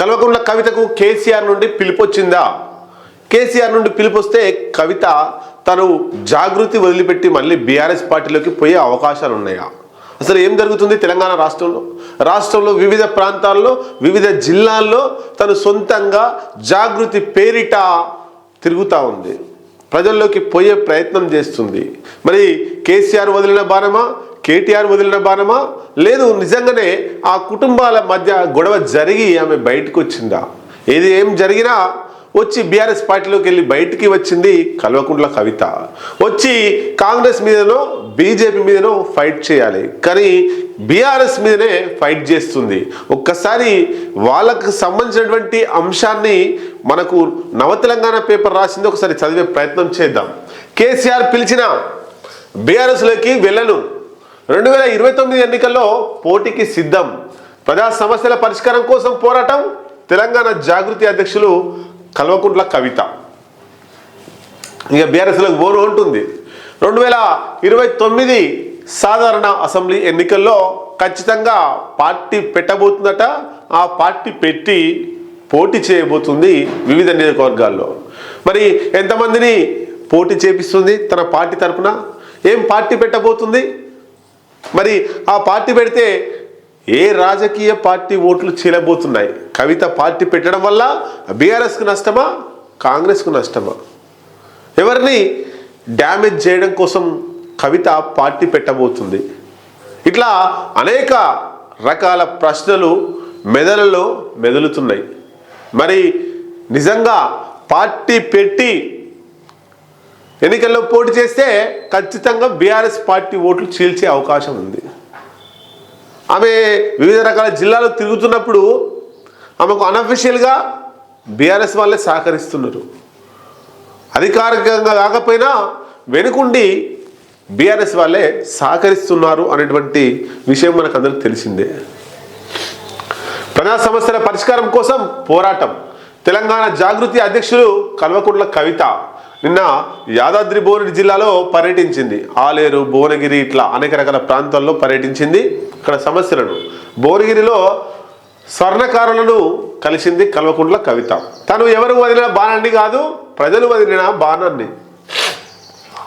కల్వకుంట్ల కవితకు కేసీఆర్ నుండి పిలుపు వచ్చిందా కేసీఆర్ నుండి పిలుపు వస్తే కవిత తను జాగృతి వదిలిపెట్టి మళ్ళీ బీఆర్ఎస్ పార్టీలోకి పోయే అవకాశాలు ఉన్నాయా అసలు ఏం జరుగుతుంది తెలంగాణ రాష్ట్రంలో? రాష్ట్రంలో వివిధ ప్రాంతాల్లో వివిధ జిల్లాల్లో తను సొంతంగా జాగృతి పేరిట తిరుగుతూ ఉంది. ప్రజల్లోకి పోయే ప్రయత్నం చేస్తుంది. మరి కేసీఆర్ వదిలిన బాణమా? కేటీఆర్ వదిలిన బాణమా? లేదు నిజంగానే ఆ కుటుంబాల మధ్య గొడవ జరిగి ఆమె బయటకు వచ్చిందా? ఏది ఏం జరిగినా వచ్చి బీఆర్ఎస్ పార్టీలోకి వెళ్ళి బయటికి వచ్చింది కల్వకుంట్ల కవిత. వచ్చి కాంగ్రెస్ మీదనో బీజేపీ మీదనో ఫైట్ చేయాలి. కానీ బీఆర్ఎస్ మీదనే ఫైట్ చేస్తుంది. ఒక్కసారి వాళ్ళకు సంబంధించినటువంటి అంశాన్ని మనకు నవ తెలంగాణ పేపర్ రాసింది. ఒకసారి చదివే ప్రయత్నం చేద్దాం. కేసీఆర్ పిలిచిన బీఆర్ఎస్లోకి వెళ్ళను. రెండు వేల ఇరవై తొమ్మిది ఎన్నికల్లో పోటీకి సిద్ధం. ప్రజా సమస్యల పరిష్కారం కోసం పోరాటం తెలంగాణ జాగృతి అధ్యక్షులు కల్వకుంట్ల కవిత. ఇక బీఆర్ఎస్లోకి బోరు ఉంటుంది రెండు వేల ఇరవై తొమ్మిది సాధారణ అసెంబ్లీ ఎన్నికల్లో ఖచ్చితంగా పార్టీ పెట్టబోతుందట. ఆ పార్టీ పెట్టి పోటీ చేయబోతుంది వివిధ నియోజకవర్గాల్లో. మరి ఎంతమందిని పోటీ చేపిస్తుంది తన పార్టీ తరఫున ఏం పార్టీ పెట్టబోతుంది? మరి ఆ పార్టీ పెడితే ఏ రాజకీయ పార్టీ ఓట్లు చీలబోతున్నాయి? కవిత పార్టీ పెట్టడం వల్ల బీఆర్ఎస్కు నష్టమా? కాంగ్రెస్కు నష్టమా? ఎవరిని డ్యామేజ్ చేయడం కోసం కవిత పార్టీ పెట్టబోతుంది? ఇట్లా అనేక రకాల ప్రశ్నలు మెదడులో మెదులుతున్నాయి. మరి నిజంగా పార్టీ పెట్టి ఎన్నికల్లో పోటీ చేస్తే ఖచ్చితంగా బీఆర్ఎస్ పార్టీ ఓట్లు చీల్చే అవకాశం ఉంది. ఆమె వివిధ రకాల జిల్లాలో తిరుగుతున్నప్పుడు ఆమెకు అనఫిషియల్గా బీఆర్ఎస్ వాళ్ళే సహకరిస్తున్నారు. అధికారికంగా కాకపోయినా వెనుకుండి బీఆర్ఎస్ వాళ్ళే సహకరిస్తున్నారు అనేటువంటి విషయం మనకు అందరికి తెలిసిందే. ప్రజా సమస్యల పరిష్కారం కోసం పోరాటం. తెలంగాణ జాగృతి అధ్యక్షులు కల్వకుంట్ల కవిత నిన్న యాదాద్రి భువనగిరి జిల్లాలో పర్యటించింది. ఆలేరు భువనగిరి ఇట్లా అనేక రకాల ప్రాంతాల్లో పర్యటించింది. ఇక్కడ సమస్యలను. భువనగిరిలో స్వర్ణకారులను కలిసింది కల్వకుంట్ల కవిత. తను ఎవరు వదిలిన బాణాన్ని కాదు ప్రజలు వదిలిన బాణాన్ని.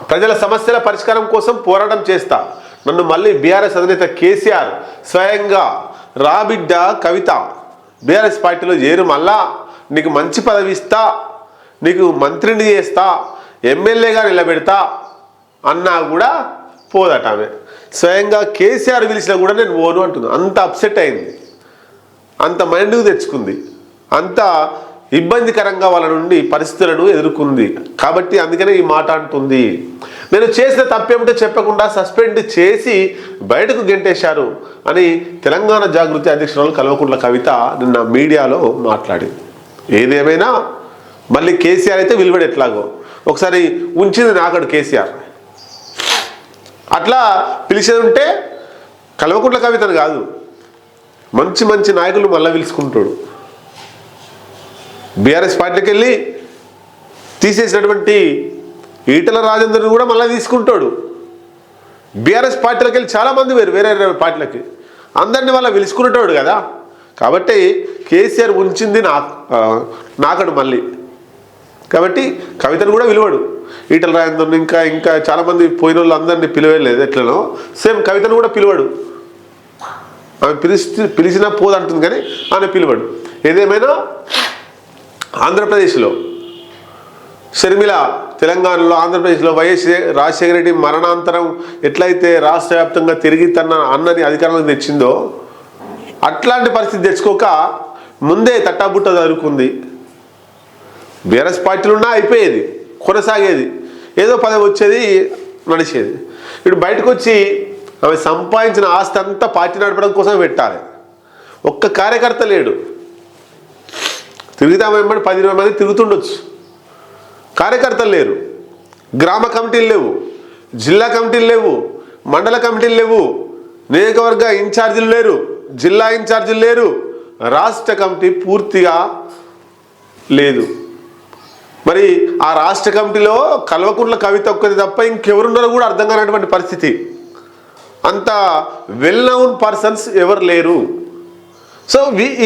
ప్రజల సమస్యల పరిష్కారం కోసం పోరాటం చేస్తా. నన్ను మళ్ళీ బీఆర్ఎస్ అధినేత కేసీఆర్ స్వయంగా రాబిడ్డ కవిత. బీఆర్ఎస్ పార్టీలో చేరు మళ్ళా నీకు మంచి పదవి ఇస్తా. నీకు మంత్రిని చేస్తా ఎమ్మెల్యేగా నిలబెడతా అన్నా కూడా పోదట ఆమె స్వయంగా కేసీఆర్ పిలిచినా కూడా నేను పోను అంటుంది అంత అప్సెట్ అయింది. అంత మైండ్కు తెచ్చుకుంది. అంత ఇబ్బందికరంగా వాళ్ళ నుండి పరిస్థితులను ఎదుర్కొంది. కాబట్టి అందుకనే ఈ మాట అంటుంది. నేను చేసిన తప్పేమిటో చెప్పకుండా సస్పెండ్ చేసి బయటకు గెంటేశారు అని తెలంగాణ జాగృతి అధ్యక్షురాలు కల్వకుంట్ల కవిత నిన్న మీడియాలో మాట్లాడింది. ఏదేమైనా మళ్ళీ కేసీఆర్ అయితే విలువడు ఎట్లాగో. ఒకసారి ఉంచింది నాకడు కేసీఆర్. అట్లా పిలిచేది ఉంటే కల్వకుంట్ల కవితను కాదు. మంచి మంచి నాయకులు మళ్ళీ పిలుచుకుంటాడు. బీఆర్ఎస్ పార్టీకి వెళ్ళి తీసేసినటువంటి ఈటల రాజేందర్ని కూడా మళ్ళీ తీసుకుంటాడు. బీఆర్ఎస్ పార్టీలకు వెళ్ళి చాలామంది వేరు వేరే వేరే పార్టీలకి. అందరిని వాళ్ళ పిలుచుకునేటోడు కదా. కాబట్టి కేసీఆర్ ఉంచింది నా నాకడు మళ్ళీ. కాబట్టి కవితను కూడా పిలువడు ఈటల రాజేందర్ని ఇంకా ఇంకా చాలామంది పోయిన వాళ్ళు అందరినీ పిలవలేదు ఎట్లనో. సేమ్ కవితను కూడా పిలువడు. ఆమె పిలిచి పిలిచినా పోదంటుంది కానీ ఆమె పిలువడు. ఏదేమైనా ఆంధ్రప్రదేశ్లో షర్మిల తెలంగాణలో ఆంధ్రప్రదేశ్లో వైఎస్ రాజశేఖర రెడ్డి మరణాంతరం ఎట్లయితే రాష్ట్ర వ్యాప్తంగా తిరిగి తన అన్నని అధికారంలో తెచ్చిందో అట్లాంటి పరిస్థితి తెచ్చుకోక ముందే తట్టాబుట్ట జరుగుకుంది బీఆర్ఎస్ పార్టీలు ఉన్నా అయిపోయేది కొనసాగేది. ఏదో పదవి వచ్చేది నడిచేది. ఇప్పుడు బయటకు వచ్చి ఆమె సంపాదించిన ఆస్తి అంతా పార్టీ నడపడం కోసం పెట్టాలి. ఒక్క కార్యకర్త లేడు. తిరిగితే ఆమె వెంబడి పది ఇరవై మంది తిరుగుతుండొచ్చు. కార్యకర్తలు లేరు. గ్రామ కమిటీలు లేవు. జిల్లా కమిటీలు లేవు. మండల కమిటీలు లేవు. నియోజకవర్గ ఇన్ఛార్జీలు లేరు. జిల్లా ఇన్ఛార్జీలు లేరు. రాష్ట్ర కమిటీ పూర్తిగా లేదు. మరి ఆ రాష్ట్ర కమిటీలో కల్వకుంట్ల కవిత ఒక్కది తప్ప ఇంకెవరున్నారో కూడా అర్థం కానటువంటి పరిస్థితి. అంత వెల్ నౌన్ పర్సన్స్ ఎవరు లేరు. సో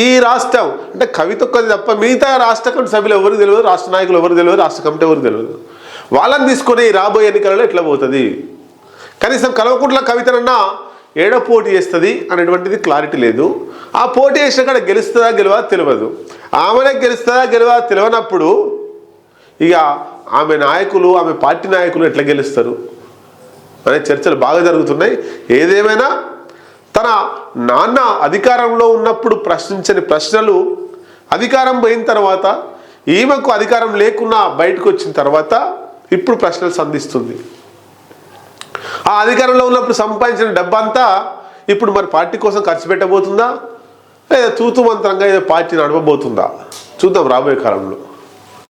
ఈ రాష్ట్రం అంటే కవిత ఒక్కది తప్ప మిగతా రాష్ట్ర కమిటీ సభ్యులు ఎవరు తెలియదు రాష్ట్ర నాయకులు ఎవరు తెలియదు రాష్ట్ర కమిటీ ఎవరు తెలియదు. వాళ్ళని తీసుకొని రాబోయే ఎన్నికలలో ఎట్లా పోతుంది? కనీసం కల్వకుంట్ల కవితనన్నా ఏడో పోటీ చేస్తుంది అనేటువంటిది క్లారిటీ లేదు. ఆ పోటీ చేసిన కాడ గెలుస్తుందా గెలవా తెలియదు. ఆమెనే గెలుస్తుందా గెలవా తెలియనప్పుడు ఇక ఆమె నాయకులు ఆమె పార్టీ నాయకులు ఎట్లా గెలుస్తారు? అనే చర్చలు బాగా జరుగుతున్నాయి. ఏదేమైనా తన నాన్న అధికారంలో ఉన్నప్పుడు ప్రశ్నించని ప్రశ్నలు అధికారం పోయిన తర్వాత ఈమెకు అధికారం లేకున్నా బయటకు వచ్చిన తర్వాత ఇప్పుడు ప్రశ్నలు సంధిస్తుంది. ఆ అధికారంలో ఉన్నప్పుడు సంపాదించిన డబ్బంతా ఇప్పుడు మరి పార్టీ కోసం ఖర్చు పెట్టబోతుందా? లేదా తూతుమంత్రంగా ఏదో పార్టీ నడవబోతుందా చూద్దాం రాబోయే కాలంలో.